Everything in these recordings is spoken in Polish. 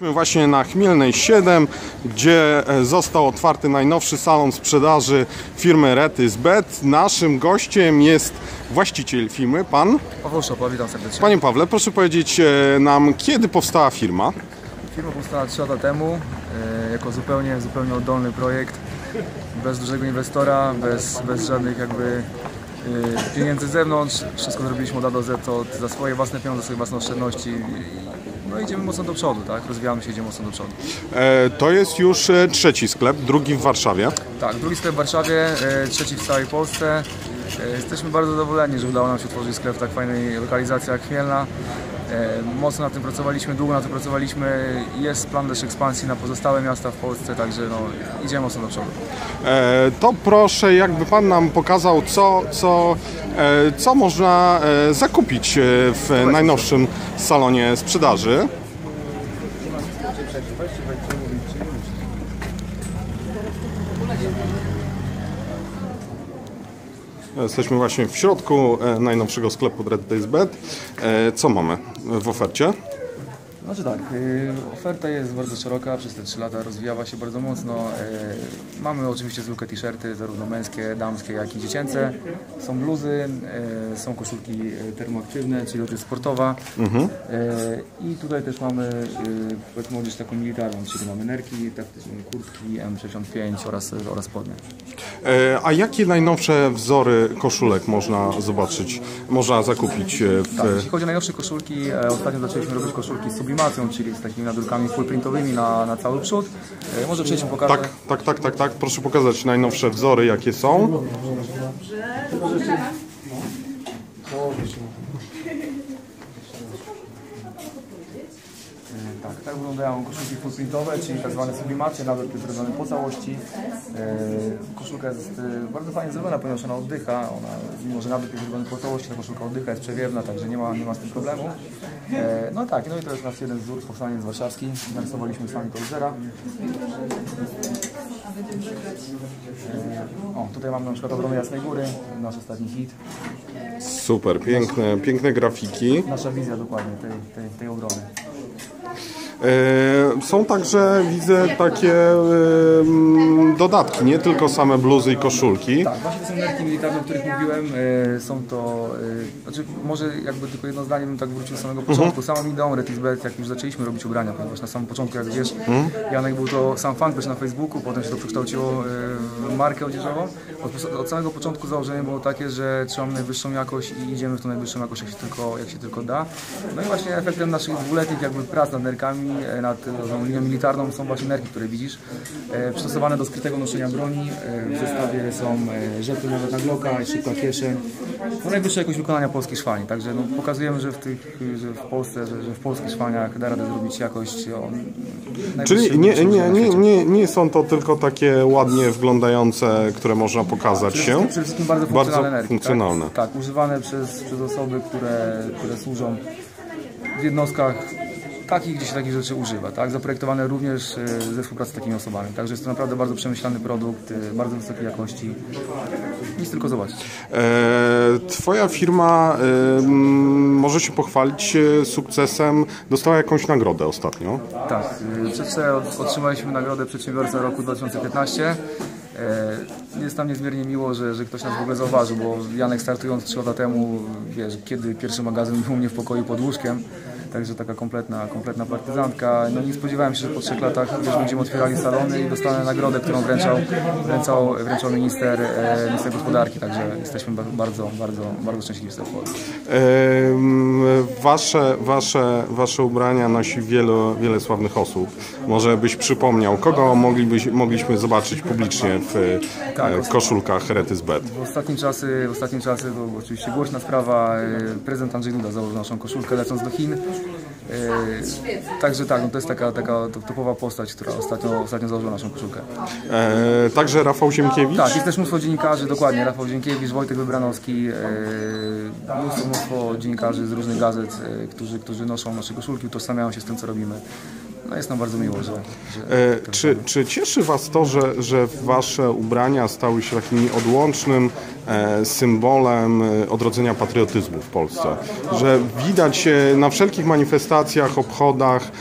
Jesteśmy Właśnie na Chmielnej 7, gdzie e, został otwarty najnowszy salon sprzedaży firmy Retys Bet. Naszym gościem jest właściciel firmy, pan. Paweł Szopa, witam serdecznie. Panie Pawle, proszę powiedzieć e, nam, kiedy powstała firma? Firma powstała 3 lata temu e, jako zupełnie, zupełnie oddolny projekt, bez dużego inwestora, bez, bez żadnych jakby pieniędzy z zewnątrz. Wszystko zrobiliśmy od A do Z od, za swoje własne pieniądze, swoje własne oszczędności. No idziemy mocno do przodu, tak? Rozwijamy się, idziemy mocno do przodu. E, To jest już e, trzeci sklep, drugi w Warszawie. Tak, drugi sklep w Warszawie, e, trzeci w całej Polsce. E, Jesteśmy bardzo zadowoleni, że udało nam się otworzyć sklep w tak fajnej lokalizacji jak Chmielna. E, Mocno na tym pracowaliśmy, długo na tym pracowaliśmy. Jest plan też ekspansji na pozostałe miasta w Polsce, także no, idziemy mocno do przodu. E, To proszę, jakby pan nam pokazał, co, co, e, co można zakupić w najnowszym salonie sprzedaży. Jesteśmy właśnie w środku najnowszego sklepu Red Days Bet. Co mamy w ofercie? Znaczy tak, y, oferta jest bardzo szeroka, przez te 3 lata rozwijała się bardzo mocno. Y, Mamy oczywiście zwykłe t-shirty, zarówno męskie, damskie, jak i dziecięce. Są bluzy, y, są koszulki termoaktywne, czyli odzież sportowa. Y, I tutaj też mamy powiedzmy odzież taką militarną, czyli mamy nerki, taktyczne kurtki M65 oraz, oraz spodnie. E, A jakie najnowsze wzory koszulek można zobaczyć, można zakupić e, w... Tak, jeśli chodzi o najnowsze koszulki, e, ostatnio zaczęliśmy robić koszulki z sublimacją, czyli z takimi nadrukami fullprintowymi na, na cały przód. E, Może przejdźmy pokażę. Tak, tak, tak, tak, tak. Proszę pokazać najnowsze wzory, jakie są. E, Tak, wyglądają koszulki fullprintowe, czyli tak zwane sublimacje, nawet zrobione po całości. E, Koszulka jest e, bardzo fajnie zrobiona, ponieważ ona oddycha. Ona, mimo że nawet jest po całości, ta koszulka oddycha, jest przewiewna, także nie ma, nie ma z tym problemu. E, No tak, no i to jest nasz jeden wzór, powstaniec warszawski. Narysowaliśmy sami to od zera. O, tutaj mamy na przykład Obrony Jasnej Góry, nasz ostatni hit. Super, piękne, piękne grafiki. Nasza wizja dokładnie tej, tej, tej obrony. E, Są także, widzę, takie e, dodatki, nie tylko same bluzy i koszulki. Tak, właśnie to są nerki militarne, o których mówiłem. E, Są to, znaczy może jakby tylko jedno zdanie bym tak wrócił z samego początku. Samą ideą Retisbet, jak już zaczęliśmy robić ubrania, ponieważ na samym początku, jak wiesz, Janek był to sam fanpage na Facebooku, potem się to przekształciło w markę odzieżową. Od, od samego początku założenie było takie, że trzymamy najwyższą jakość i idziemy w tą najwyższą jakość, jak się tylko, jak się tylko da. No i właśnie efektem naszych dwuletnich jakby prac nad nerkami, e, nad tą linią militarną są właśnie nerki, które widzisz, e, przystosowane do skrytego noszenia broni. E, W zestawie są rzepy nawet na Glocka, szybka kieszeń. No najwyższa jakość wykonania polskich szwani, także no, pokazujemy, że w, tych, że w Polsce, że, że w polskich szwaniach da radę zrobić jakość o Czyli nie, nie, nie, nie, nie są to tylko takie ładnie wyglądające, które można pokazać się. Przede wszystkim bardzo funkcjonalne funkcjonalne. Tak, tak używane przez, przez osoby, które, które służą w jednostkach takich, gdzie się takich rzeczy używa, tak? Zaprojektowane również e, ze współpracy z takimi osobami. Także jest to naprawdę bardzo przemyślany produkt, e, bardzo wysokiej jakości. Nic tylko zobaczyć. E, Twoja firma e, może się pochwalić sukcesem. Dostała jakąś nagrodę ostatnio. Tak, od- otrzymaliśmy nagrodę Przedsiębiorca Roku 2015. E, Jest nam niezmiernie miło, że, że ktoś nas w ogóle zauważył, bo Janek startując 3 lata temu, wiesz, kiedy pierwszy magazyn był u mnie w pokoju pod łóżkiem, także taka kompletna, kompletna partyzantka. No nie spodziewałem się, że po trzech latach wiesz, będziemy otwierali salony i dostanę nagrodę, którą wręczał, wręczał, wręczał minister, e, minister gospodarki, także jesteśmy ba- bardzo, bardzo, bardzo szczęśliwi z tego powodu. Wasze, wasze, wasze ubrania nosi wiele, wiele sławnych osób. Może byś przypomniał, kogo moglibyś, mogliśmy zobaczyć publicznie w e, Tak. koszulkach Retys Bet? W ostatnim czasy, w ostatnim czasy to oczywiście głośna sprawa, e, prezydent Andrzej Duda założył naszą koszulkę lecąc do Chin. E, Także tak, no to jest taka, taka to- topowa postać, która ostatnio, ostatnio założyła naszą koszulkę. E, także Rafał Ziemkiewicz. Tak, jest też mnóstwo dziennikarzy, dokładnie, Rafał Dziękiewicz, Wojtek Wybranowski, e, mnóstwo, mnóstwo dziennikarzy z różnych gazet, e, którzy, którzy noszą nasze koszulki, utożsamiają się z tym, co robimy. No jest nam bardzo miło, że... że E, Czy, czy cieszy Was to, że, że Wasze ubrania stały się takim odłącznym e, symbolem e, odrodzenia patriotyzmu w Polsce? Że widać na wszelkich manifestacjach, obchodach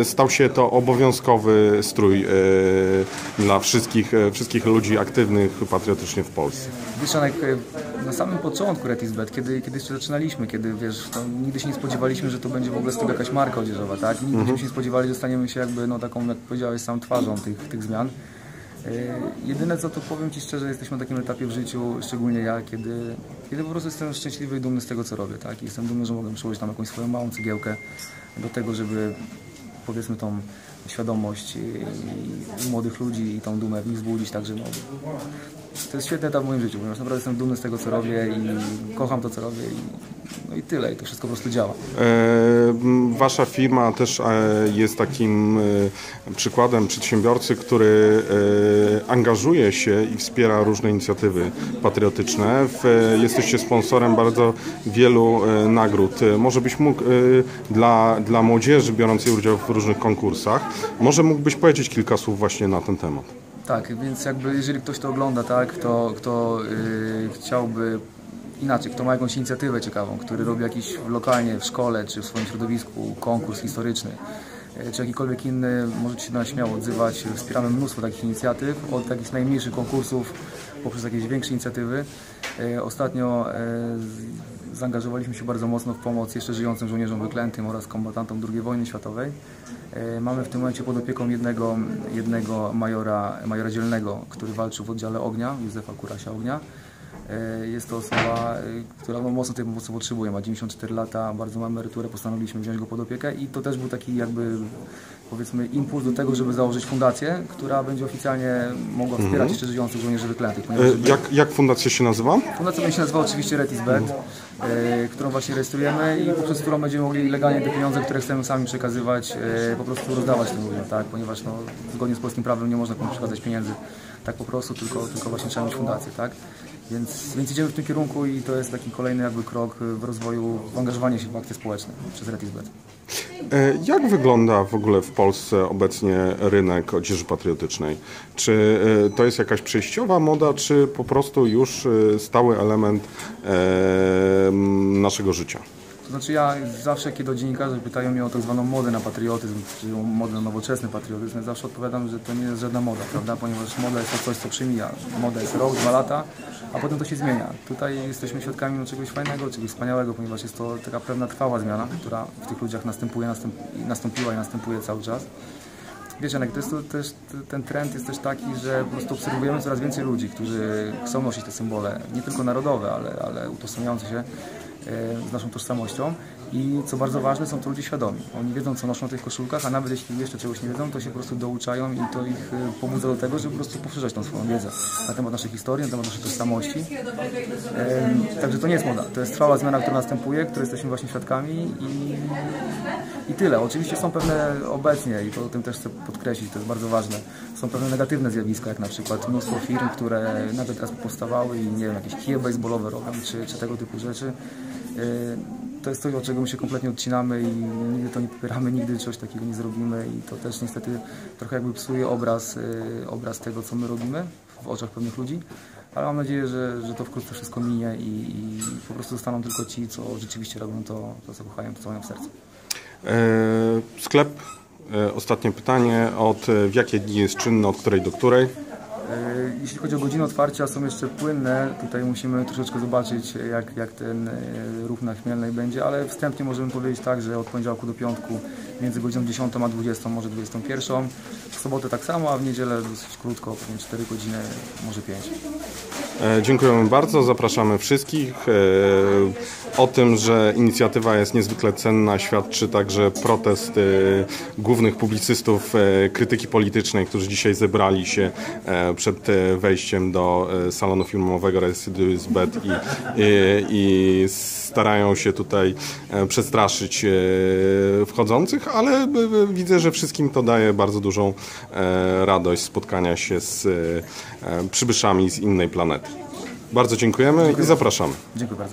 e, stał się to obowiązkowy strój e, dla wszystkich, e, wszystkich ludzi aktywnych patriotycznie w Polsce. E, na samym początku Retisbet, kiedy, kiedy jeszcze zaczynaliśmy, kiedy wiesz, nigdy się nie spodziewaliśmy, że to będzie w ogóle z tego jakaś marka odzieżowa, tak? Nigdy byśmy się nie spodziewali, że staniemy się jakby no, taką, jak powiedziałeś, sam twarzą tych, tych zmian. E, Jedyne co to powiem Ci szczerze, jesteśmy na takim etapie w życiu, szczególnie ja, kiedy, kiedy po prostu jestem szczęśliwy i dumny z tego co robię, tak? I jestem dumny, że mogę przyłożyć tam jakąś swoją małą cegiełkę do tego, żeby powiedzmy tą świadomość i, i u młodych ludzi i tą dumę w nich wzbudzić, no, to jest świetny etap w moim życiu, ponieważ naprawdę jestem dumny z tego co robię i kocham to co robię i, no i tyle i to wszystko po prostu działa. E, Wasza firma też e, jest takim e, przykładem przedsiębiorcy, który e, angażuje się i wspiera różne inicjatywy patriotyczne. Jesteście sponsorem bardzo wielu nagród. Może byś mógł dla, dla młodzieży biorącej udział w różnych konkursach, może mógłbyś powiedzieć kilka słów właśnie na ten temat. Tak, więc jakby jeżeli ktoś to ogląda, tak, kto, yy, chciałby inaczej, kto ma jakąś inicjatywę ciekawą, który robi jakiś lokalnie w szkole czy w swoim środowisku konkurs historyczny, yy, czy jakikolwiek inny, możecie się na śmiało odzywać. Wspieramy mnóstwo takich inicjatyw, od takich najmniejszych konkursów poprzez jakieś większe inicjatywy. Yy, Ostatnio z- zaangażowaliśmy się bardzo mocno w pomoc jeszcze żyjącym żołnierzom wyklętym oraz kombatantom II wojny światowej. E, Mamy w tym momencie pod opieką jednego, jednego majora, majora dzielnego, który walczył w oddziale ognia, Józefa Kurasia Ognia. E, Jest to osoba, e, która no, mocno tej pomocy potrzebuje, ma 94 lata, bardzo ma emeryturę, postanowiliśmy wziąć go pod opiekę i to też był taki jakby powiedzmy impuls do tego, żeby założyć fundację, która będzie oficjalnie mogła wspierać jeszcze żyjących żołnierzy wyklętych. Ponieważ Jak, jak fundacja się nazywa? Fundacja będzie się nazywała oczywiście Retisbet, e, którą właśnie rejestrujemy i poprzez którą będziemy mogli legalnie te pieniądze, które chcemy sami przekazywać, e, po prostu rozdawać tym ludziom, tak? Ponieważ no, zgodnie z polskim prawem nie można komuś przekazać pieniędzy tak po prostu, tylko, tylko właśnie trzeba mieć fundację, tak? Więc, więc idziemy w tym kierunku i to jest taki kolejny jakby krok w rozwoju, w angażowanie się w akcje społeczne przez Retisbet. E, Jak wygląda w ogóle w Polsce obecnie rynek odzieży patriotycznej? Czy e, to jest jakaś przejściowa moda, czy po prostu już e, stały element naszego życia? Znaczy ja zawsze, kiedy dziennikarze pytają mnie o tak zwaną modę na patriotyzm, czy o modę na nowoczesny patriotyzm, ja zawsze odpowiadam, że to nie jest żadna moda, prawda? Ponieważ moda jest to coś, co przemija. Moda jest rok, dwa lata, a potem to się zmienia. Tutaj jesteśmy świadkami no, czegoś fajnego, czegoś wspaniałego, ponieważ jest to taka pewna trwała zmiana, która w tych ludziach następuje, następ, nastąpiła i następuje cały czas. Wiesz Janek, to jest to też, ten trend jest też taki, że po prostu obserwujemy coraz więcej ludzi, którzy chcą nosić te symbole, nie tylko narodowe, ale, ale utożsamiające się z naszą tożsamością i co bardzo ważne, są to ludzie świadomi. Oni wiedzą, co noszą na tych koszulkach, a nawet jeśli jeszcze czegoś nie wiedzą, to się po prostu douczają i to ich e, pobudza do tego, żeby po prostu poszerzać tą swoją wiedzę na temat naszej historii, na temat naszej tożsamości. Em, Także to nie jest moda, to jest trwała zmiana, która następuje, której jesteśmy właśnie świadkami i, i tyle. Oczywiście są pewne obecnie, i to o tym też chcę podkreślić, to jest bardzo ważne, są pewne negatywne zjawiska, jak na przykład mnóstwo firm, które nawet teraz powstawały i nie wiem, jakieś kije baseballowe robią, czy, czy tego typu rzeczy. Yy, To jest coś, od czego my się kompletnie odcinamy i nigdy to nie popieramy, nigdy czegoś takiego nie zrobimy i to też niestety trochę jakby psuje obraz, yy, obraz tego, co my robimy w oczach pewnych ludzi. Ale mam nadzieję, że, że to wkrótce wszystko minie i, i po prostu zostaną tylko ci, co rzeczywiście robią to, to co kochają, to co mają w sercu. E, Sklep, e, ostatnie pytanie, od e, w jakie dni jest czynny, od której do której? E, Jeśli chodzi o godziny otwarcia, są jeszcze płynne. Tutaj musimy troszeczkę zobaczyć, jak, jak ten e, ruch na Chmielnej będzie, ale wstępnie możemy powiedzieć tak, że od poniedziałku do piątku między godziną 10 a 20, może 21. W sobotę tak samo, a w niedzielę dosyć krótko, pewnie 4 godziny, może 5. E, Dziękujemy bardzo, zapraszamy wszystkich. E, O tym, że inicjatywa jest niezwykle cenna, świadczy także protest e, głównych publicystów krytyki politycznej, którzy dzisiaj zebrali się przed wejściem do salonu filmowego Residus Bet i, i, i starają się tutaj przestraszyć wchodzących, ale widzę, że wszystkim to daje bardzo dużą radość spotkania się z przybyszami z innej planety. Bardzo dziękujemy i zapraszamy. Dziękuję bardzo.